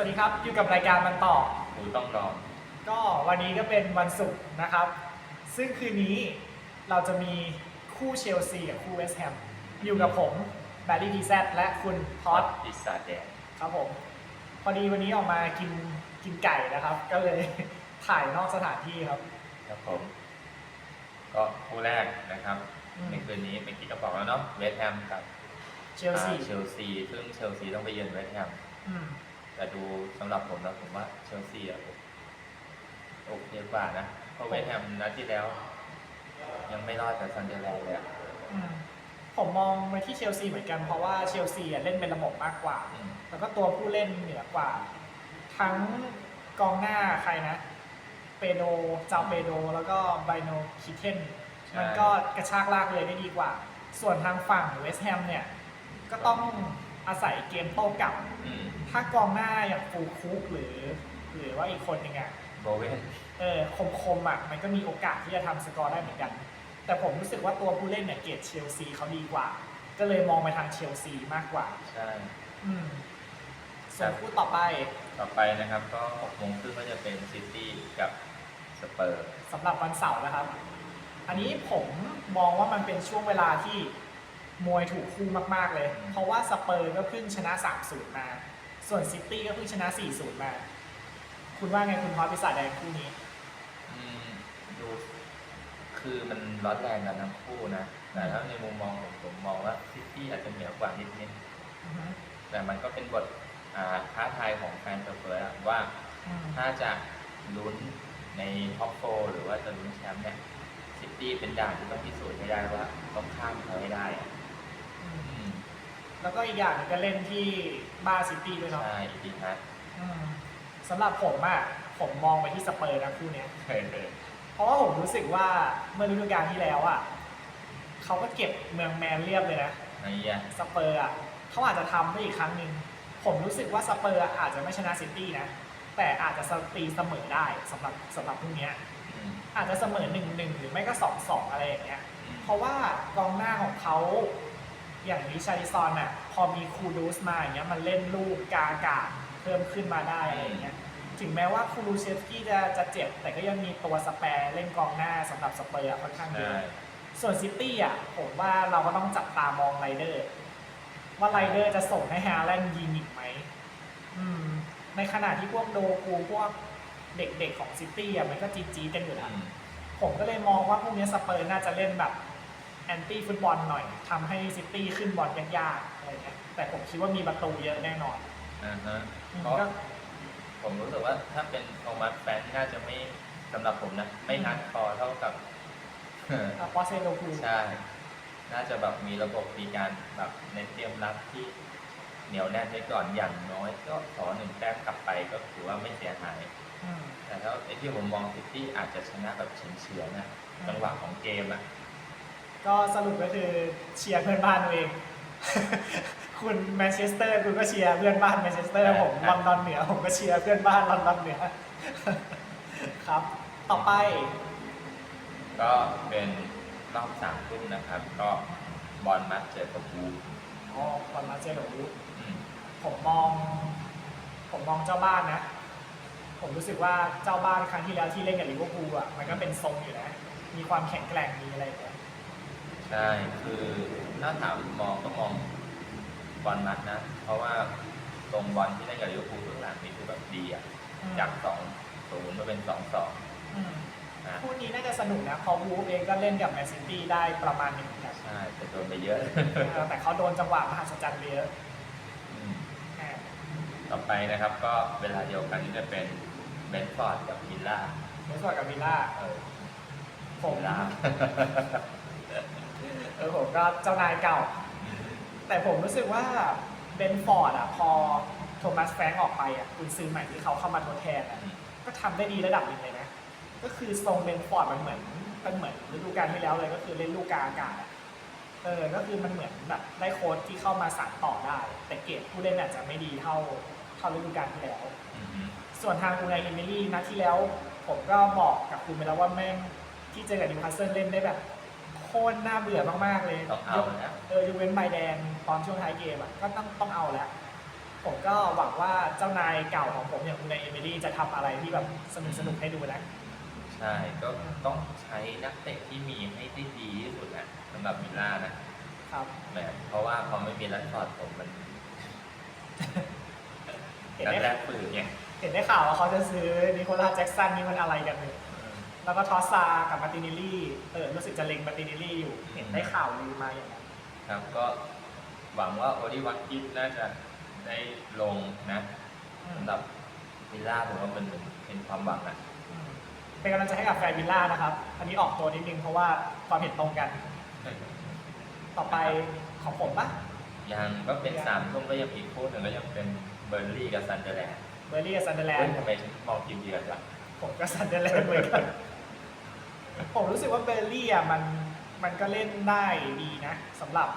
สวัสดีครับ อยู่กับรายการมันต่อกูต้องลองก็วันนี้ก็เป็นวันศุกร์นะครับ ซึ่งคืนนี้เราจะมีคู่เชลซีกับคู่เวสต์แฮมอยู่กับผมแบดดี้ดีแซและคุณทอดพิซซ่าแดงครับผม พอดีวันนี้ออกมากินกินไก่นะครับ ก็เลยถ่ายนอกสถานที่ครับ ครับผม ก็คู่แรกนะครับ อืม ในคืนนี้เมื่อกี้ก็บอกแล้วเนาะเวสต์แฮมกับเชลซีอ่าเชลซีซึ่งเชลซีต้องไปเยือนเวสต์แฮมอืม แต่ดูสำหรับผมนะผมว่าเชลซีอะโอเคกว่านะเพราะเวสต์แฮมนัดที่แล้ว ยังไม่รอดจากซันเดอร์แลนด์เลยอะ อืมผมมองไปที่เชลซีเหมือนกันเพราะว่าเชลซีอะเล่นเป็นระบบมากกว่า อืม แล้วก็ตัวผู้เล่นเหนือกว่า ทั้งกองหน้าใครนะ เปโดจาเปโดแล้วก็ไบโนคิเทนมันก็กระชากลากเลยได้ดีกว่า ส่วนทางฝั่งเวสต์แฮมเนี่ย ก็ต้องอาศัยเกมโต้กลับ อืม ถ้ากองหน้าอย่างฟูลคุกหรือ หรือว่าอีกคนหนึ่งอะโบเวนเออคมคมๆอะมันก็มีโอกาสที่จะทำสกอร์ได้เหมือนกัน แต่ผมรู้สึกว่าตัวผู้เล่นเนี่ยเกรดเชลซีเขาดีกว่า ก็เลยมองไปทางเชลซีมากกว่า ใช่ อืมส่วนคู่ต่อไปต่อไปนะครับก็6โมงครึ่งก็จะเป็นซิตี้กับสเปอร์ สำหรับวันเสาร์นะครับ อันนี้ผมมองว่ามันเป็นช่วงเวลาที่มวยถูกคู่มาก ๆ เลย เพราะว่าสเปอร์ก็เพิ่งชนะ 3-0 มา ส่วนซิตี้ก็เพิ่งชนะ 4-0 มา คุณว่าไงคุณทอสพิศาจแดงคู่นี้ อืมดูคือมันร้อนแรงกันทั้งคู่นะ แต่ถ้าในมุมมองผมผมมองว่าซิตี้อาจจะเหนือกว่านิดนิดอือฮึๆแต่มันก็เป็นบทอ่าท้าทายของแฟนสเปอร์อะว่าอืม ถ้าจะลุ้นในท็อปโฟหรือว่าจะลุ้นแชมป์เนี่ยซิตี้เป็นด่านที่ต้องพิสูจน์ให้ได้ว่าต้องข้ามเขาให้ได้อะอืมอืม แล้วก็อีกอย่างหนึงก็เล่นที่บาร์ซิตี้ด้วยเนาะใช่อีกทีนะอืมสำหรับผมอะผมมองไปที่สเปอร์นะคู่เนี้ย เคยเลยเพราะว่าผมรู้สึกว่าเมื่อฤดูกาลที่แล้วอะเขาก็เก็บเมืองแมนเรียบเลยนะไอ้เหี้ยสเปอร์อะเขาอาจจะทำได้อีกครั้งหนึ่งผมรู้สึกว่าสเปอร์อาจจะไม่ชนะซิตี้นะ แต่อาจจะตีเสมอได้สำหรับสำหรับพวกเนี้ย อืมอาจจะเสมอหนึ่งหนึ่งหรือไม่ก็สองสองอะไรอย่างเงี้ย อืมเพราะว่ากองหน้าของเขา อย่างริชาริซอนอะพอมีคูรูสมาอย่างเงี้ยมันเล่นลูกกาอากาศเพิ่มขึ้นมาได้อะไรอย่างเงี้ยถึงแม้ว่าคูรูเชฟสกี้จะจะเจ็บ แต่ก็ยังมีตัวสแปร์เล่นกองหน้าสำหรับสเปอร์อะค่อนข้างเยใช่อะส่วนซิตี้อะผมว่าเราก็ต้องจับตามองไรเดอร์ ว่าไรเดอร์จะส่งให้ฮาแลนด์ยิงอีกไหมอืม ในขณะที่พวกโดกูพวกเด็กๆของซิตี้อะมันก็จีจีดกันอยู่แล้วอืมผมก็เลยมองว่าพวกนี้สเปอร์น่าจะเล่นแบบ แอนตี้ฟุตบอลหน่อยทำให้ซิตี้ขึ้นบอลยากๆอะไรเงี้ยแต่ผมคิดว่ามีประตูเยอะแน่นอนอ่าฮะอืมเพราะก็ ผมรู้สึกว่าถ้าเป็นโทมัสแฟนน่าจะไม่สำหรับผมนะ ไม่ฮัดคอร์เท่ากับ ปอเซโดกูใช่ น่าจะแบบมีระบบมีการแบบเน้นเตรียมรับที่เหนียวแน่นไว้ก่อนอย่างน้อยก็ขอหนึ่งแต้มกลับไปก็ถือว่าไม่เสียหาย อืม แต่ถ้าไอ้ที่ผมมองซิตี้อาจจะชนะแบบเฉียงๆนะ จังหวะของเกมอะ ก็สรุปก็คือเชียร์เพื่อนบ้านตัวเอง คุณแมนเชสเตอร์คุณก็เชียร์เพื่อนบ้านแมนเชสเตอร์ผมลอนดอนเหนือผมก็เชียร์เพื่อนบ้านลอนดอนเหนือครับ ต่อไป ก็เป็นรอบสามทุ่มนะครับ ก็บอลมัดเจอกับบูฟอ๋อคอนมาเจโรอืมผมมอง ผมมองเจ้าบ้านนะ ผมรู้สึกว่าเจ้าบ้านครั้งที่แล้วที่เล่นกับลิเวอร์พูลอะมันก็เป็นทรงอยู่นะ มีความแข็งแกร่งมีอะไรอย่างเงี้ย ใช่คือถ้าถามมองก็มองบอลมัดนะ เพราะว่าตรงบอลที่เล่นกับลิเวอร์พูลถึงหลังนี่คือแบบดีอะอืมจากสองศูนย์มาเป็นสองสองอืมนะคู่นี้น่าจะสนุกนะเพอวูฟเองก็เล่นกับแมนซิตี้ได้ประมาณหนึ่งเหมือนกันใช่แต่โดนไปเยอะ เออแต่เขาโดนจังหวะมหัศจรรย์ไปเยอะอืมแหมต่อไปนะครับก็เวลาเดียวกันที่จะเป็นเบนฟอร์ดกับวิลล่าในส่วนกับวิลล่าเออผมวิลล่า เออผมก็เจ้านายเก่า แต่ผมรู้สึกว่าเบนฟอร์ดอะพอโทมัสแฟรงค์ออกไปอะคุณซื้อใหม่ที่เขาเข้ามาทดแทนอะก็ทำได้ดีระดับหนึ่งเลยนะ ก็คือทรงเบนฟอร์ดมันเหมือนมันเหมือนฤดูกาลที่แล้วเลยก็คือเล่นลูกกาอากาศเออ ก็คือมันเหมือนแบบได้โค้ชที่เข้ามาสานต่อได้ แต่เกรดผู้เล่นอาจจะไม่ดีเท่าเท่าฤดูกาลที่แล้ว ส่วนทางอูไนเอมิลี่นัดที่แล้ว ผมก็บอกกับคุณไปแล้วว่าแม่งที่เจอกับนิวคาสเซิลเล่นได้แบบ โคตรน่าเบื่อมากๆเลยต้องเอานะเออยกเว้นใบแดงตอนช่วงท้ายเกมอะก็ต้องต้องเอาแล้ว ผมก็หวังว่าเจ้านายเก่าของผมอย่างคุณนายเอมิลี่จะทำอะไรที่แบบสนุกสนุกๆให้ดูนะใช่ก็ต้องใช้นักเตะที่มีให้ได้ดีที่สุดนะสำหรับมิลล่านะครับ แบบเพราะว่าพอไม่มีรัดฟอร์ดผมมันเห็นนัดได้แรกฝืนไงเห็นได้ข่าวว่าเขาจะซื้อนิโคลัสแจ็กสันนี่มันอะไรกันเนี่ย แล้วก็ทอสซากับมาร์ตินิลลี่เออรู้สึกจะเล็งมาร์ตินิลลี่อยู่เห็นได้ข่าวลือมาอย่างนั้นครับก็หวังว่าโอลิวัตกิฟน่าจะได้ลงนะอืมสำหรับมิลล่าผมว่ามันเป็นความหวังอะอืมเป็นกำลังใจให้กับแฟนวิลล่านะครับ อันนี้ออกตัวนิดนึงเพราะว่าความเห็นตรงกัน ต่อไปของผมปะยังก็เป็นสามทุ่มก็ยังอีกคู่หนึ่งก็ยังเป็นเบอร์ลี่กับซันเดอร์แลนด์เบอร์รี่กับซันเดอร์แลนเฮ้ยด์ทำไมฉันมองทีมเดียวกันวะผมก็ซันเดอร์แลนด์เหมือนกัน ผมรู้สึกว่าเบอร์รี่อะมันมันก็เล่นได้ดีนะสำหรับ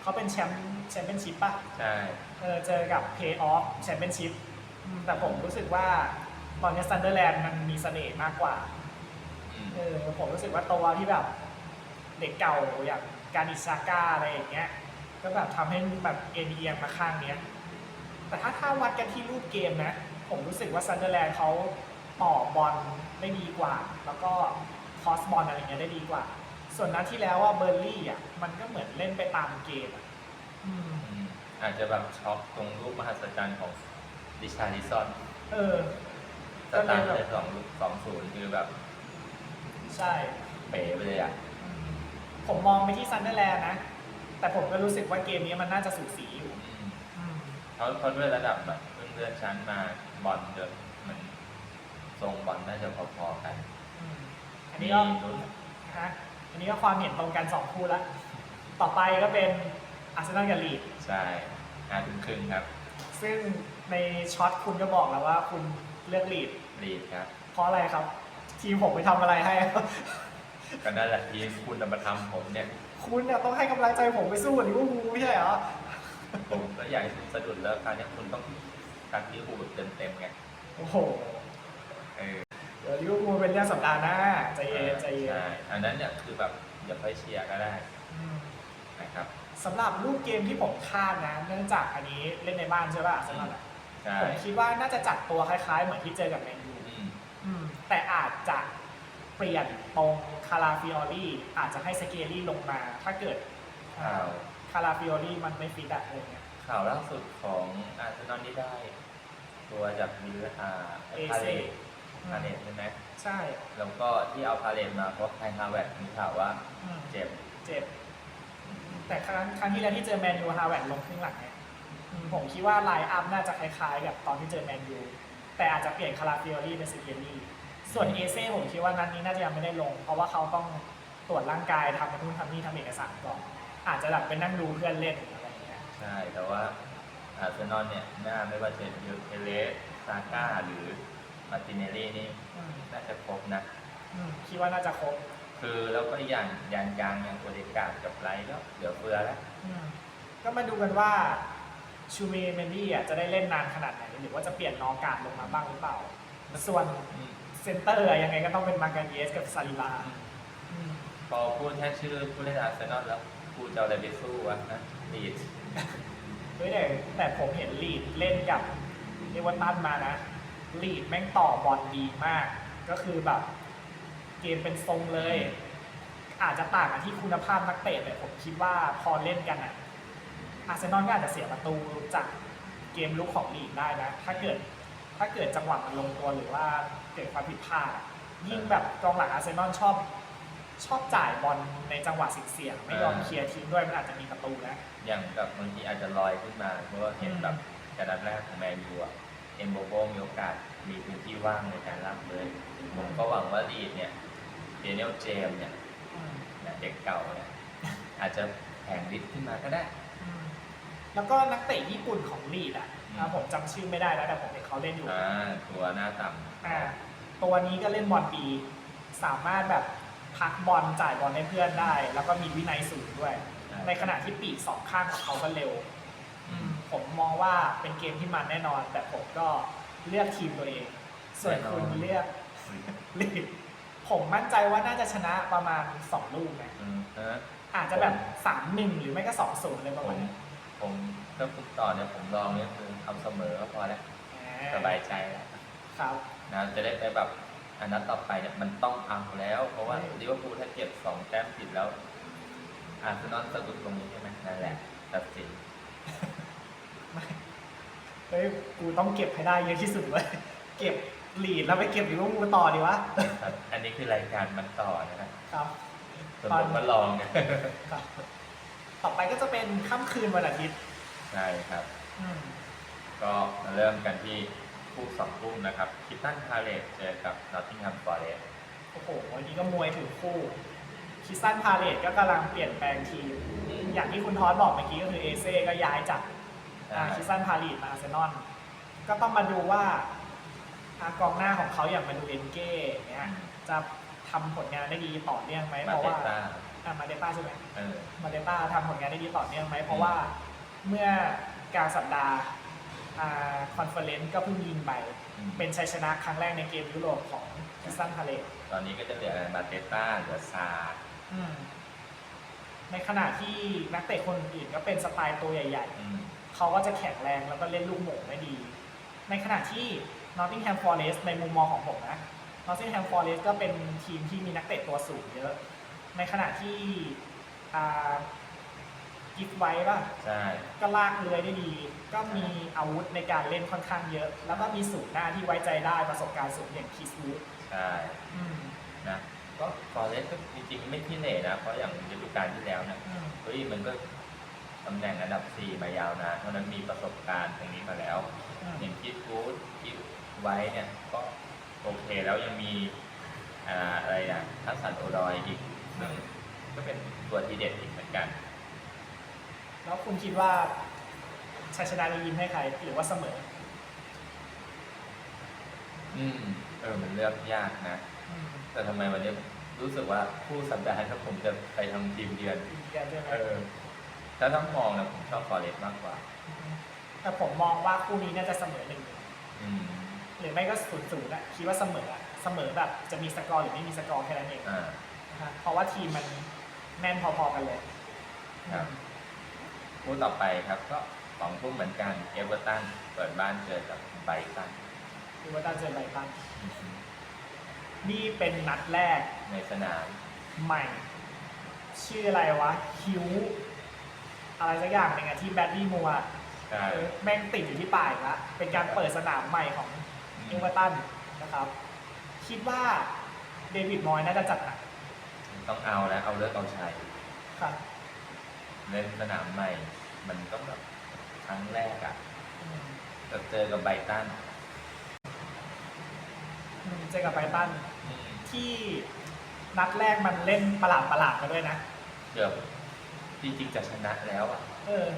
เขาเป็นแชมป์แชมเปี้ยนชิพป่ะใช่เออเจอกับ Pay Off Championship อืมแต่ผมรู้สึกว่าตอนนี้ซันเดอร์แลนด์มันมีเสน่ห์มากกว่าอืมเออผมรู้สึกว่าตัวที่แบบเด็กเก่าอย่างการอิซาก้าอะไรอย่างเงี้ยก็แบบทำให้แบบเอ็นเอียงมาข้างเนี้ย แต่ถ้าถ้าวัดกันที่รูปเกมนะ ผมรู้สึกว่าซันเดอร์แลนด์เขาต่อบอลได้ดีกว่า แล้วก็ คอสบอลอะไรเงี้ยได้ดีกว่า ส่วนนัดที่แล้วว่าเบอร์ลี่อะมันก็เหมือนเล่นไปตามเกมอะอืมอืมอาจจะแบบช็อกตรงรูปมหัศจรรย์ของดิชาริซอนเออ สตาร์ทได้สองลูกสองศูนย์คือแบบใช่ เป๋ไปเลยอะ ผมมองไปที่ซันเดอร์แลนด์นะ แต่ผมก็รู้สึกว่าเกมนี้มันน่าจะสูสีอยู่ อืมอืม เขาเขาด้วยระดับแบบเพิ่งเลื่อนชั้นมาบอลเดิมมันทรงบอลน่าจะพอๆกัน อืมอันนี้ก็มีลุ้นนะฮะอันนี้ก็ความเห็นตรงกันสองคู่แล้วต่อไปก็เป็นอาร์เซนอลกับลีดใช่ห้าทุ่มครึ่งครับซึ่งในช็อตคุณก็บอกแล้วว่าคุณเลือกลีดลีดครับ เพราะอะไรครับ ทีมผมไปทำอะไรให้ก็นั่นแหละทีมคุณนำมาทำผมเนี่ย คุณเนี่ยต้องให้กำลังใจผมไปสู้กับลิเวอร์พูลไม่ใช่เหรอ ผมก็อยากให้คุณสะดุดแล้วคราวนี้คุณต้องการที่หูเต็มเต็มๆไงโอ้โห เออ เดี๋ยวลิเวอร์พูลเป็นเรื่องสัปดาห์หน้าใจเย็นใจเย็นใช่อันนั้นเนี่ยคือแบบอย่าไปเชียร์ก็ได้อืมนะครับ สำหรับรูปเกมที่ผมคาดนะ เนื่องจากอันนี้เล่นในบ้านใช่ป่ะอาร์เซนอลอะใช่ผมคิดว่าน่าจะจัดตัวคล้ายๆ เหมือนที่เจอกับแมนยูอืมอืมแต่อาจจะเปลี่ยนตรงคาราฟิออรี่อาจจะให้สเกลี่ลงมา ถ้าเกิดข่าวคาราฟิออรี่มันไม่ฟิตอะอะไรเงี้ย ข่าวล่าสุดของอาร์เซนอลที่ได้ ตัวจากวิลอาพาเลต พาเลตใช่ไหมใช่แล้วก็ที่เอาพาเลตมาเพราะไทฮาแวร์ดมีข่าวว่าอืมเจ็บเจ็บ แต่ครั้งครั้งที่แล้วที่เจอแมนยูฮาแวร์ดลงครึ่งหลังเนี่ยอืมผมคิดว่าไลน์อัพน่าจะคล้ายๆ กับตอนที่เจอแมนยูแต่อาจจะเปลี่ยนคาราฟิออรี่เป็นสเกลี่ส่วนเอเซ่ผมคิดว่านัดนี้น่าจะยังไม่ได้ลง เพราะว่าเขาต้องตรวจร่างกายทำนู่นทำนี่ทำเอกสารก่อนอาจจะแบบไปนั่งดูเพื่อนเล่นอะไรอย่างเงี้ยใช่แต่ว่าอาร์เซนอลเนี่ยหน้าไม่ว่าจะเยอเทเลสซาก้าหรือ มาร์ติเนลลี่นี่อืมน่าจะครบนะ อืมคิดว่าน่าจะครบคือแล้วก็อีกอย่างยานกลางอย่างโอเดกาดกับไรก็เหลือเฟือแล้ว อืมก็มาดูกันว่าชูเมเมนดี้อะจะได้เล่นนานขนาดไหน หรือว่าจะเปลี่ยนน้องการดลงมาบ้างหรือเปล่า ส่วนอืมเซนเตอร์อะยังไงก็ต้องเป็นมาการเยสกับซาลิบาอืมพอพูดแค่ชื่อผู้เล่นอาร์เซนอลแล้วกูจะเอาอะไรไปสู้วะนะลีด เฮ้ยแต่แต่ผมเห็นลีดเล่นกับเอเวอร์ตันมานะ ลีดแม่งต่อบอลดีมาก ก็คือแบบ เกมเป็นทรงเลย อาจจะต่างกันที่คุณภาพนักเตะแต่ผมคิดว่าพอเล่นกันอะอาร์เซนอลก็อาจจะเสียประตูจากเกมลุกของลีดได้นะ ถ้าเกิดถ้าเกิดจังหวะมันลงตัวหรือว่าเกิดความผิดพลาดอะยิ่งแบบกองหลังอาร์เซนอลชอบชอบจ่ายบอลในจังหวะเสี่ยงๆไม่ยอมเคลียร์ทิ้งด้วยมันอาจจะมีประตูนะอย่างแบบบางทีอาจจะลอยขึ้นมาเพราะว่าเห็นแบบกระดานแรกของแมนยูอะ เอ็มโบโบมีโอกาสมีพื้นที่ว่างในการรับเลยผมก็หวังว่าลีดเนี่ยเดนิเอลเจมส์เนี่ยอืมเนี่ยเด็กเก่าเนี่ยอาจจะแผงฤทธิ์ขึ้นมาก็ได้อืมแล้วก็นักเตะญี่ปุ่นของลีดอะอืมนะผมจำชื่อไม่ได้แล้วแต่ผมเห็นเขาเล่นอยู่อ่าตัวหน้าต่ำอ่าตัวนี้ก็เล่นบอลดีสามารถแบบพักบอลจ่ายบอลให้เพื่อนได้ แล้วก็มีวินัยสูงด้วย ในขณะที่ปีกสองข้างของเขาก็เร็วอืม ผมมองว่าเป็นเกมที่มันแน่นอน แต่ผมก็เลือกทีมตัวเอง ส่วนคุณเลือกลีดผมมั่นใจว่าน่าจะชนะประมาณ2ลูกนะอืมฮะอาจจะแบบ3-1หรือไม่ก็2-0เลยประผมาณมนี้ผมเคถ้าฟุกต่อเนี่ยผมลองเนี่ยคือเอาเสมอก็พอแล้วสบายใจแล้วครับ นะจะได้ไปแบบอันนั้นต่อไปเนี่ยมันต้องเอาแล้ว เพราะว่าใช่ลิเวอร์พูลถ้าเก็บสองแต้มติดแล้วอาร์เซนอลสะดุดตรงนี้ใช่ไหมนั่นแหละตัดสิน ไม่เฮ้ยกูต้องเก็บให้ได้เยอะที่สุดเลยเก็บลีดแล้วไปเก็บลิเวอร์พูลต่อดีวะครับอันนี้คือรายการมันต่อนะครับครับ ส่วนผมก็ลองเนี่ยครับ ต่อไปก็จะเป็นค่ำคืนวันอาทิตย์ใช่ครับ อืมก็มาเริ่มกันที่คู่สองทุ่มนะครับคิตตันพาเลตเจอกับนอตติงแฮมฟอร์เรสโอ้โหวันนี้ก็มวยถึงคู่คิสซันพาเลตก็กำลังเปลี่ยนแปลงทีม อย่างที่คุณทอสบอกเมื่อกี้ก็คือเอเซ่ก็ย้ายจาก อ่าคิสซันพาเลตมาอาร์เซนอลก็ต้องมาดูว่าอ่ากองหน้าของเขาอย่างมาดูเอนเก้เนี่ยจะทำผลงานได้ดีต่อเนื่องไหมมาเพราะเตว่าต้าอ่ามาเดต้าใช่ไหมเออมาเดต้าทำผลงานได้ดีต่อเนื่องไหมเพราะว่าเมื่อกลางสัปดาห์คอนเฟอเรนซ์ก็เพิ่งยิงไปอืมเป็นชัยชนะครั้งแรกในเกมยุโรปของคิสซันพาเลตตอนนี้ก็จะเหลือมาเตต้าเหลือซาร์ในขณะที่นักเตะคนอื่นก็เป็นสไตล์ตัวใหญ่อืมๆ เขาก็จะแข็งแรงแล้วก็เล่นลูกโหม่งได้ดี ในขณะที่ Nottingham Forest ในมุมมองของผมนะ Nottingham Forest ก็เป็นทีมที่มีนักเตะตัวสูงเยอะ ในขณะที่กิฟไว้ป่ะใช่ก็ลากเลื้อยได้ดี ก็มีอาวุธในการเล่นค่อนข้างเยอะ แล้วก็มีสูตรหน้าที่ไว้ใจได้ประสบการณ์สูงอย่างคิสวูดใช่อืมนะก็ฟอร์เรสก็จริงๆไม่ที่เหน่นะ เพราะอย่างฤดูกาลที่แล้วเนี่ยอืมเฮ้ยมันก็ ตำแหน่งอันดับ 4 มายาวนานเพราะฉะนั้นมีประสบการณ์ตรงนี้มาแล้วอืมอย่างที่ฟูดที่ไว้เนี่ยก็โอเคแล้วยังมีอ่าอะไรนะทัศสันโอดอยอีกซึ่งก็เป็นตัวทีเด็ดอีกเหมือนกัน แล้วคุณคิดว่าชัยชนะจะยิ้มให้ใครหรือว่าเสมอ อืมเออมันเลือกยากนะอืมแต่ทำไมวันนี้รู้สึกว่าคู่สัปดาห์ถ้าผมจะไปทำทีมเยือนอีกอย่างใช่ไหมเออ ถ้าต้องมองนะผมชอบฟอร์เรสมากกว่า แต่ผมมองว่าคู่นี้น่าจะเสมอหนึ่งอืมหรือไม่ก็ศูนย์ศูนย์อะคิดว่าเสมออะเสมอแบบจะมีสกอร์หรือไม่มีสกอร์แค่นั้นเองอ่านะเพราะว่าทีมมันแน่นพอๆกันเลยครับคู่ต่อไปครับก็สองทุ่มเหมือนกันเอเวอร์ตันเปิดบ้านเจอกับไบรตันดูว่าตันเจอไบรตันนี่เป็นนัดแรกในสนามใหม่ ชื่ออะไรวะฮิว อะไรสักอย่างหนึ่งอะที่แบดดี้มัวใช่ แม่งติดอยู่ที่ปลายอีกละเป็นการเปิดสนามใหม่ของเอเวอร์ตันนะครับ คิดว่าเดวิดมอยน่าจะจัดหนักต้องเอาแล้วเอาเลิกเอาชัยครับเล่นสนามใหม่ มันก็แบบครั้งแรกอะ่ะอืมจะเจอกับไบรตันอืมเจอกับไบรตันอืมที่นัดแรกมันเล่นประหลาดประหลาดๆมาด้วยนะ เกือบ จริงๆจะชนะแล้วอะ เออ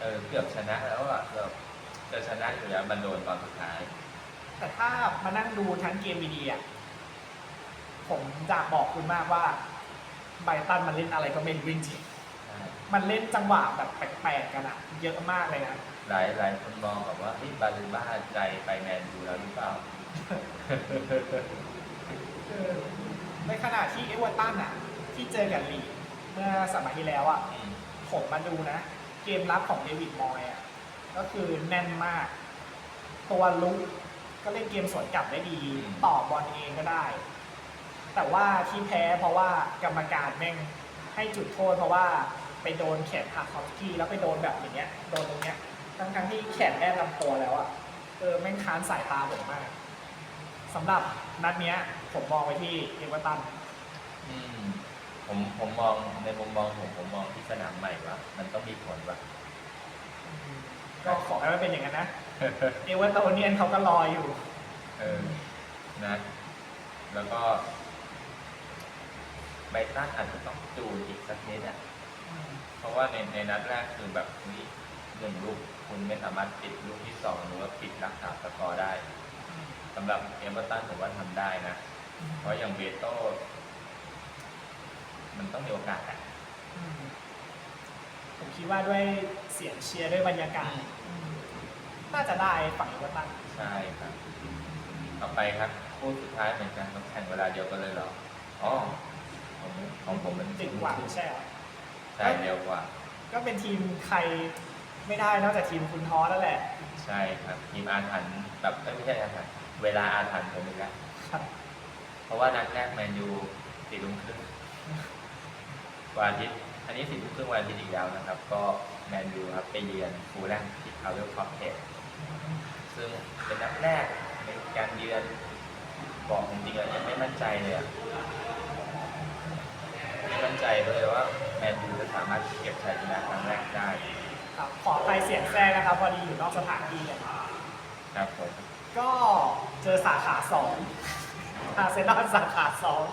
เออเกือบชนะแล้วอะเกือบจะชนะอยู่แล้วมันโดนตอนสุดท้าย แต่ถ้ามานั่งดูทั้งเกมดีๆอะ ผมอยากบอกคุณมากว่าไบรตันมันเล่นอะไรก็ไม่รู้จริงใช่ๆมันเล่นจังหวะแบบแปลกๆกันอะเยอะมากเลยนะ หลายหลายคนมองแบบว่าที่บาลิบ้าใจไปแมนยูแล้วหรือเปล่าเออในขณะที่เอเวอร์ตันอะ ที่เจอกับลีด เมื่อสัปดาห์ที่แล้วอะอืมผมมาดูนะ เกมรับของเดวิดมอยอะก็คือแน่นมาก ตัวลุกก็เล่นเกมสวนกลับได้ดี ต่อบอลเองก็ได้ แต่ว่าที่แพ้เพราะว่ากรรมการแม่งให้จุดโทษเพราะว่าไปโดนแขนหักคอฟสกี้แล้วไปโดนแบบอย่างเงี้ยโดนตรงเนี้ยทั้งทั้งๆที่แขนแน่นลำตัวแล้วอะเออแม่งค้านสายตาผมมากสำหรับนัดเนี้ย ผมมองไปที่เอเวอร์ตันอืม ผมผมมองในมุมมองผมผมมองที่สนามใหม่ว่า มันต้องมีผลว่าก็ขอให้มันเป็นอย่างนั้นนะ เอเวอร์ตันเนียนเขาก็รออยู่ เออนะ แล้วก็ไบรตันอาจจะต้องจูนอีกสักนิดอะเพราะว่าในในนัดแรกคือแบบนี้หนึ่งลูกคุณไม่สามารถปิดลูกที่สองหรือว่าปิดรักษาสกอร์ได้สำหรับเอเวอร์ตันผมว่าทำได้นะ เพราะอย่างเบโต้ มันต้องมีโอกาสอะอืมผมคิดว่าด้วยเสียงเชียร์ด้วยบรรยากาศอืมน่าจะได้ฝั่งเอเวอร์ตันใช่ครับ ต่อไปครับคู่สุดท้ายเหมือนกันต้องแข่งเวลาเดียวกันเลยเหรออ๋อของของผมมันติดกว่าไม่ใช่เหรอใช่เร็วกว่า ก็เป็นทีมใครไม่ได้นอกจากทีมคุณท้อนั่นแหละ ใช่ครับทีมอาถรรพ์แบบเอ้ยไม่ใช่อาถรรพ์เวลาอาถรรพ์ผมอีกแล้วครับเพราะว่านัดแรกแมนยูสี่ทุ่มครึ่ง วันอาทิตย์อันนี้สี่ทุ่มครึ่งวันอาทิตย์อีกแล้วนะครับ ก็แมนยูครับไปเยือนฟูลแลมที่คาเวลคอมเพล็กซ์ซึ่งเป็นนัดแรกในการเยือนบอกจริงๆอะยังไม่มั่นใจเลยอะไม่มั่นใจเลยว่าแมนยูจะสามารถเก็บชัยชนะครั้งแรกได้ครับขอไปเสียงแทรกนะครับพอดีอยู่นอกสถานที่เนี่ยครับผมก็เจอสาขาสองอาร์เซนอลสาขาสอง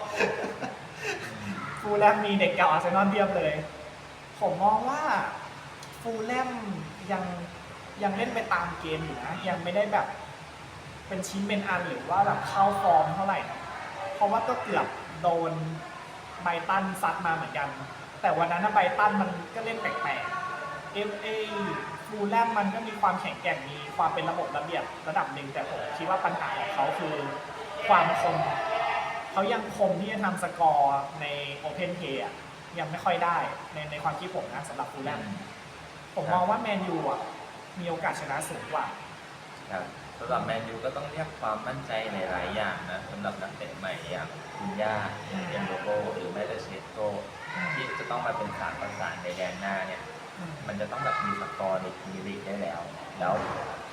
ฟูลแลมมีเด็กเก่าอาร์เซนอลเทียบเลย ผมมองว่าฟูลแลมยังยังเล่นไปตามเกมอยู่นะ ยังไม่ได้แบบเป็นชิ้นเป็นอันหรือว่าแบบเข้าฟอร์มเท่าไหร่ เพราะว่าก็เกือบโดนไบตันซัดมาเหมือนกัน แต่วันนั้นไบตันมันก็เล่นแปลกๆเอฟเอฟูลแลมมันก็มีความแข็งแกร่งมีความเป็นระบบระเบียบระดับหนึ่งแต่ผมคิดว่าปัญหาของเขาคือความคม เขายังคมที่จะทำสกอร์ในโอเพนเพย์อะยังไม่ค่อยได้ในในความคิดผมนะสำหรับฟูลแลมผมมองว่าแมนยูอะมีโอกาสชนะสูงกว่าครับสำหรับแมนยูก็ต้องเรียกความมั่นใจในหลายอย่างนะสำหรับนักเตะใหม่อย่างคุณย่าเอ็มโบโกหรือแม้แต่เชสโกที่จะต้องมาเป็นสามประสานในแดนหน้าเนี่ย มันจะต้องแบบมีสกอร์ในพรีเมียร์ลีกได้แล้ว แล้ว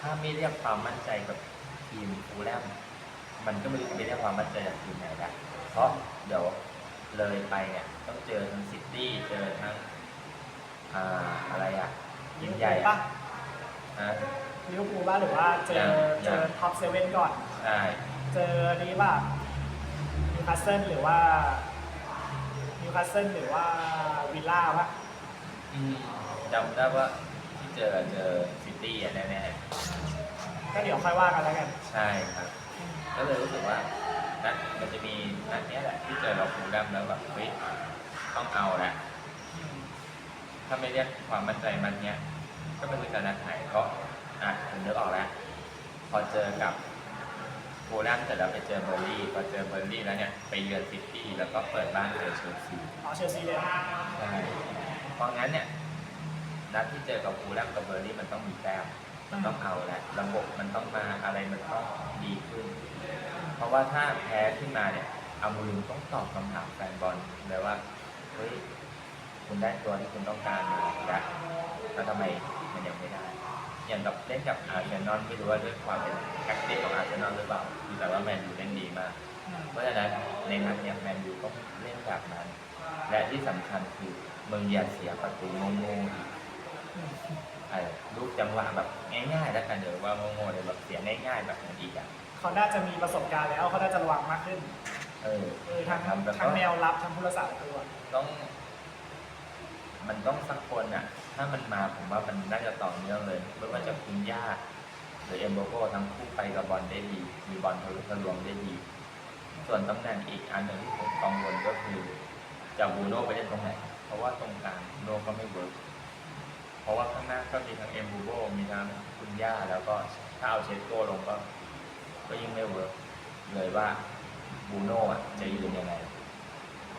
ถ้าไม่เรียกความมั่นใจกับทีมฟูลแลม มันก็ไม่รู้จะไปเรียกความมั่นใจจากทีมไหนละเพราะเดี๋ยวเลยไปเนี่ยต้องเจอทั้งซิตี้เจอทั้งอ่าอะไรอะยิงใหญ่ปะอะนะลิเวอร์พูลป่ะหรือว่าเจอยังเจอท็อปเซเว่นก่อน ใช่เจอนี้ป่ะนิวคาสเซิลหรือว่านิวคาสเซิลหรือว่าวิลล่าป่ะอืมจำได้ว่าที่เจอเจอซิตี้อะแน่ก็เดี๋ยวค่อยว่ากันแล้วกัน ๆใช่ครับ ก็เลยรู้สึกว่านัดมันจะมีนัดเนี้ยแหละที่เจอเราฟูลแลมแล้วแบบเฮ้ยต้องเอาละถ้าไม่เรียกความมั่นใจมันเนี้ย ก็ไม่รู้จะนัดไหนก็อะผมนึกออกแล้ว พอเจอกับฟูลแลมเสร็จแล้วไปเจอเบอร์ลี่พอเจอเบอร์ลี่แล้วเนี่ยไปเยือนซิตี้แล้วก็เปิดบ้านเจอเชลซีอ๋อเชลซีเลยใช่เพราะงั้นเนี่ยนัดที่เจอกับฟูลแลมกับเบอร์ลี่มันต้องมีแต้ม มันต้องเอาแหละระบบมันต้องมาอะไรมันต้องดีขึ้น เพราะว่าถ้าแพ้ขึ้นมาเนี่ยอามูริมต้องตอบคำถามแฟนบอลเลยว่าเฮ้ยคุณได้ตัวที่คุณต้องการมาแล้วแล้วทำไมมันยังไม่ได้ อย่างกับเล่นกับอาร์เซนอลไม่รู้ว่าด้วยความเป็นแท็กติกของอาร์เซนอลหรือเปล่าแต่ว่าแมนยูเล่นดีมากเพราะฉะนั้นในนัดเนี่ยแมนยูต้องเล่นแบบนั้น และที่สำคัญคือเมึงอย่าเสียประตูโง่ๆ อีกไอ้ลูกจังหวะแบบง่ายๆแล้วกันเดี๋ยวว่าโง่ๆเลยแบบเสียง่าย ๆ แบบนั้นอีกอะเขาน่าจะมีประสบการณ์แล้วเขาน่าจะระวังมากขึ้น เออเออทั้งทำแล้วก็ทั้งแนวรับทั้งผู้รักษาประตูอะต้อง มันต้องสักคนอะ ถ้ามันมาผมว่ามันน่าจะต่อเนื่องเลยไม่ว่าจะคุณย่าหรือเอมโบโกทั้งคู่ไปกับบอลได้ดี มีบอลทะลุทะลวงได้ดี ส่วนตำแหน่งอีกอันหนึ่งที่ผมกังวลก็คือจะบูโน่ไปเล่นตรงไหน เพราะว่าตรงกลางบูโน่ก็ไม่เวิร์ก เพราะว่าข้างหน้าก็มีทั้งเอ็มบูโบมีทั้งคุณย่าแล้วก็ถ้าเอาเชสโก้ลงก็ ก็ยิ่งไม่เวิร์กเลยว่าบูโน่จะยืนยังไง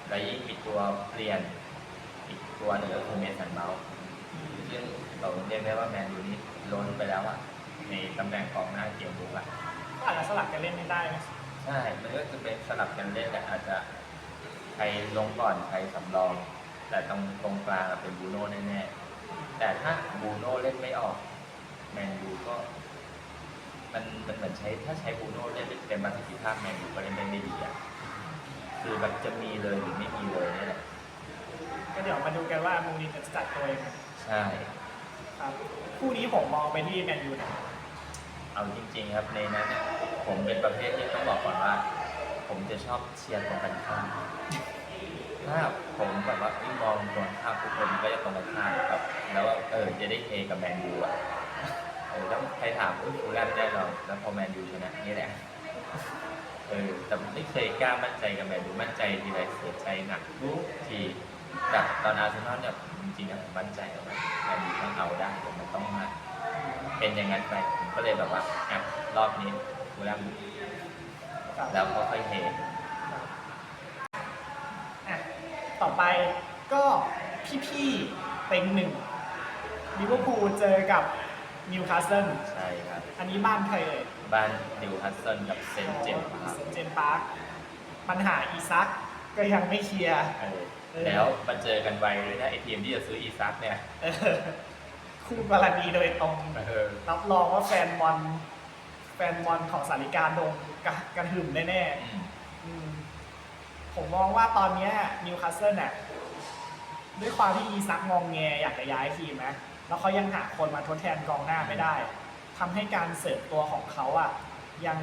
และยิ่งมีตัวเปลี่ยนอีกตัวหนึ่งก็คือเมสันเมาส์ซึ่งเราเรียกได้ว่าแมนยูนี่ล้นไปแล้วอะในตำแหน่งของหน้าเกมบุกอะก็อาจจะสลับกันเล่นไม่ได้นะใช่ มันก็คือเป็นสลับกันเล่นแหละอาจจะใครลงก่อนใครสำรอง แต่ตรงตรงกลางเป็นบูโน่แน่ๆ แต่ถ้าบูโน่เล่นไม่ออก แมนยูก็ มันมันเหมือนใช้ถ้าใช้บูโน่เล่นเป็นประสิทธิภาพแมนยูก็เล่นได้ไม่ดีอะคือแบบจะมีเลยหรือไม่มีเลยนี่แหละก็เดี๋ยวมาดูกันว่ามูรินจะจัดตัวยังไงใช่ครับคู่นี้ผมมองไปที่แมนยูนะเอาจริง ๆ ครับในนั้นเนี่ยผมเป็นประเภทที่ต้องบอกก่อนว่า ผมจะชอบเชียร์ตรงกันข้าม ถ้าผมแบบว่าไม่มองตรงข้ามทุกคนก็จะตรงกันข้ามแบบแล้วว่าเออจะได้เทกับแมนยูอะเออต้องใครถามก็ฟูลแลมแน่นอนแล้วพอแมนยูชนะนี่แหละเออแต่ไม่เคยกล้ามั่นใจกับแมนยูมั่นใจทีไรเสียใจหนักทุกทีแต่ตอนอาร์เซนอลเนี่ยจริงๆนะผมมั่นใจว่าแมนยูต้องเอาได้มันต้องมาเป็นอย่างนั้นไปผมก็เลยแบบว่าอะรอบนี้กูแล้วครับแล้วก็ค่อยเท อะ ต่อไปก็พี่ๆเต็งหนึ่งลิเวอร์พูลเจอกับนิวคาสเซิลใช่ครับ อันนี้บ้านใครเอ่ยบ้านนิวคาสเซิลกับเซนต์เจมส์ครับเซนต์เจมส์ปาร์คปัญหาอีซักก็ยังไม่เคลียร์ เออเออ แล้วมาเจอกันไวเลยนะไอทีมที่จะซื้ออีซักเนี่ยเออคู่กรณีโดยตรง เออรับรองว่าแฟนบอลแฟนบอลของสาริกาโดนกระกระหึ่มแน่อืมๆอืม ผมมองว่าตอนเนี้ยนิวคาสเซิลเนี่ยด้วยความที่อีซักงองแงอยากจะย้ายทีมนะแล้วเขายังหาคนมาทดแทนกองหน้าไม่ได้ทำให้การเสริมตัวของเขาอะยัง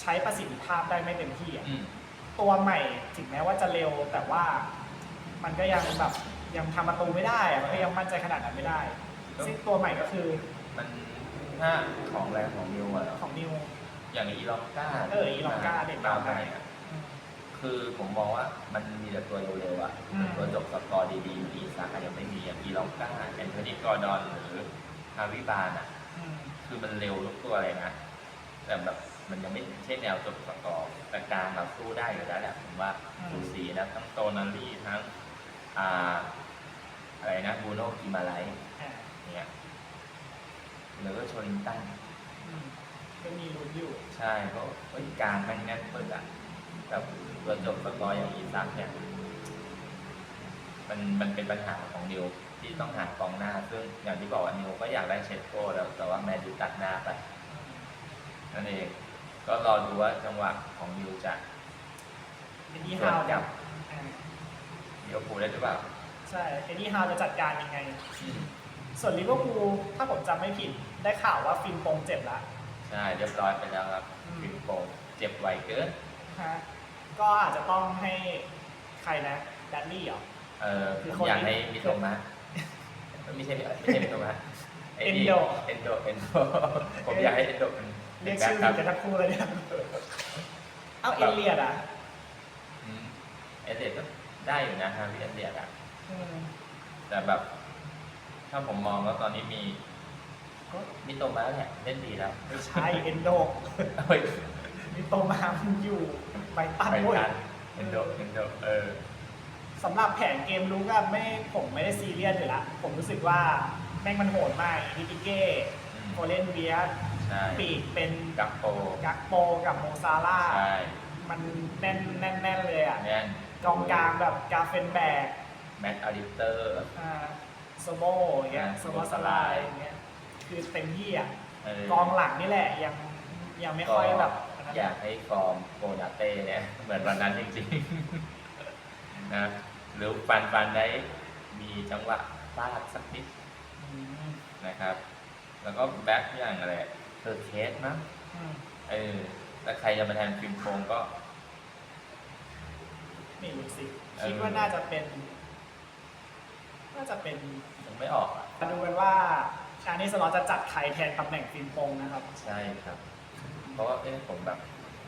ใช้ประสิทธิภาพได้ไม่เต็มที่อะอืมตัวใหม่ถึงแม้ว่าจะเร็ว แต่ว่ามันก็ยังแบบยังทำประตูไม่ได้อะมันก็ยังมั่นใจขนาดนั้นไม่ได้ ซึ่งตัวใหม่ก็คือมันถ้าของแรงของนิวอะของนิว อย่างอีลองก้าเอออีลองก้าเด็กมาดาวไปอะ คือผมมองว่ามันมีแต่ตัวเร็วๆอะอืม ตัวจบสกอร์ดีๆอีซักอะยังไม่มีอย่างอีลองก้าแอนโทนีกอร์ดอนหรือฮาวิบานอะอืมคือมันเร็วทุกตัวเลยนะแต่แบบมันยังไม่ใช่แนวจบสกอร์แต่กลางเราสู้ได้อยู่แล้วแหละผมว่าสูสีนะทั้งโตนาลีทั้งอ่าอะไรนะบูโน่กิมาไลท์อ่าเนี่ยหรือว่าโชลินตัน อืมก็มีลุ้นอยู่ ใช่เพราะเฮ้ยกลางแม่งแน่นเปิดอะ แบบตัวจบสกอร์อย่างอีซักเนี่ยมันมันเป็นปัญหาของนิวที่ต้องหากองหน้า ซึ่งอย่างที่บอกว่านิวก็อยากได้เชดโก้แล้วแต่ว่าแมนยูตัดหน้าไปนั่นเองก็รอดูว่าจังหวะของนิวจะเอ็ดดี้สวฮานวกับอ่าลิเวอร์พูลได้หรือเปล่าใช่เอ็ดดี้ฮาวจะจัดการยังไง ส่วนลิเวอร์พูลถ้าผมจำไม่ผิดได้ข่าวว่าฟินปงเจ็บแล้วใช่เรียบร้อยไปแล้วครับอืม ฟิมโปงเจ็บไวเกินฮะ ก็อาจจะต้องให้ใครนะแดนลี่เหรอ เออคือผมคนอยากที่ให้มิโตมะไม่ใช่ไม่ใช่มิโตมะไนี่ Endo เอนโดเอนโดผมอยากให้เอนโดเป็นเรียกแบ็ชื่คอคผิรับดกันทั้งคู่เลยเนี่ยเอ้าเอเลียดอะอืมเอเดดก็ได้อยู่นะฮาวิเอเดดอะอืมแต่แบบ ถ้าผมมองแล้วตอนนี้มีก็มิโตมะเนี่ยเล่นดีแล้วไม่ใช่เอนโดเฮ้ย มีโตมามันอยู่ไบตันไปเว้ยทันเอนโดเอนโดเออ สำหรับแผนเกมลุกอะไม่ผมไม่ได้ซีเรียสอยู่ละ ผมรู้สึกว่าแม่งมันโหดมากดิปิเก้อืม โคเลนเบียสใช่ปีกเป็นกักโปกักโปกับโมซาร่า ใช่มันแน่นแน่นแน่นเลยอะแน่นกองกลางแบบกาเฟนแบกแมตต์อาริเตอร์ อ่าโซโบอย่างเงี้ยอ่า โซโบสไลด์อย่างเงี้ยคือเต็มที่อะเออกองหลังนี่แหละยังยังไม่ค่อยแบบ อันนั้นอยากให้ฟอร์มโกนาเต้เนี่ยเหมือนวันนั้นจริงๆนะหรือฟันฟันได้มีจังหวะพลาดสักนิดอืมนะครับ แล้วก็แบ็คอย่างอะไรเธอเคสมั้งอืมเออแล้วใครจะมาแทนฟิล์มโฟงก็ไม่รู้สิเออคิดว่าน่าจะเป็น น่าจะเป็นยังไม่ออกอะมาดูกันว่าชานิสลอตจะจัดใครแทนตำแหน่งฟินพงษ์นะครับ ใช่ครับ เพราะว่าเอ๊ะผมแบบ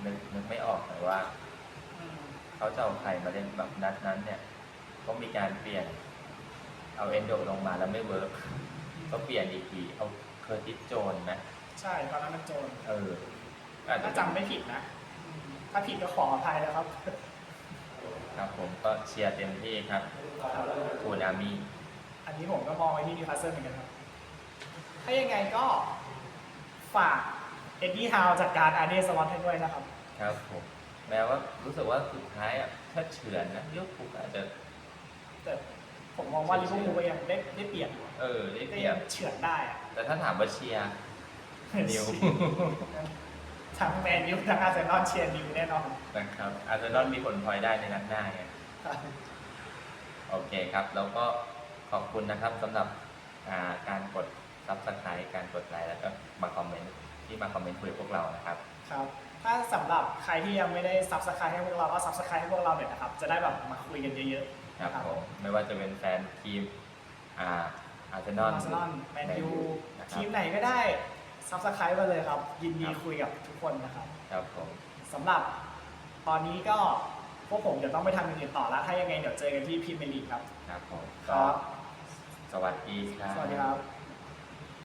นึกนึกไม่ออกเลยว่าอืมเขาจะเอาใครมาเล่นแบบนัดนั้นเนี่ยก็มีการเปลี่ยน เอาเอนโดลงมาแล้วไม่เวิร์กก็เปลี่ยนอีกทีเอาเคอร์ติสโจนนะ ใช่ตอนนั้นมันโจรเอออาจจะถ้าจำไม่ผิดนะอืมถ้าผิดก็ขออภัยแล้วครับ ครับผมก็เชียร์เต็มที่ครับคูนามิอันนี้ผมก็มองไปที่นิวคาสเซิลเหมือนกันครับ ถ้ายังไงก็ฝาก เอ็ดดี้ฮาวจัดการอาร์เดสล็อตให้ด้วยนะครับ ครับผมแม้ว่ารู้สึกว่าสุดท้ายอะถ้าเฉือนนะลิเวอร์พูลอาจจะแต่ผมมองว่าลิเวอร์พูลก็ยังได้ได้เปรียบอยู่เออได้ก็เปรียยับงเฉือนได้อะแต่ถ้าถามว่าเชียร์นิวทั้งแมนยูทั้งอาร์เซนอลเชียร์นิวแน่นอน นะครับอาร์เซนอลมีผลพลอยได้ในนัดหน้าไง โอเคครับ แล้วก็ขอบคุณนะครับสำหรับอ่าการกดซับสไครต์การกดไลค์แล้วก็มาคอมเมนต์ ที่มาคอมเมนต์คุยกับพวกเรานะครับ ครับ ถ้าสำหรับใครที่ยังไม่ได้ซับสไครต์ให้พวกเราก็ซับสไครต์ให้พวกเราหน่อยนะครับ จะได้แบบมาคุยกันเยอะๆครับผมไม่ว่าจะเป็นแฟนทีมอ่าอาร์เซนอลอาร์เซนอลแมนยูนะครับ ทีมไหนก็ได้ซับสไครต์มาเลยครับ ยินดีคุยกับทุกคนนะครับครับผมสำหรับตอนนี้ก็พวกผมเดี๋ยวต้องไปทำอย่างอื่นต่อแล้ว ถ้ายังไงเดี๋ยวเจอกันที่พรีเมียร์ลีกครับ ครับผมครับ สวัสดีครับ สวัสดีครับ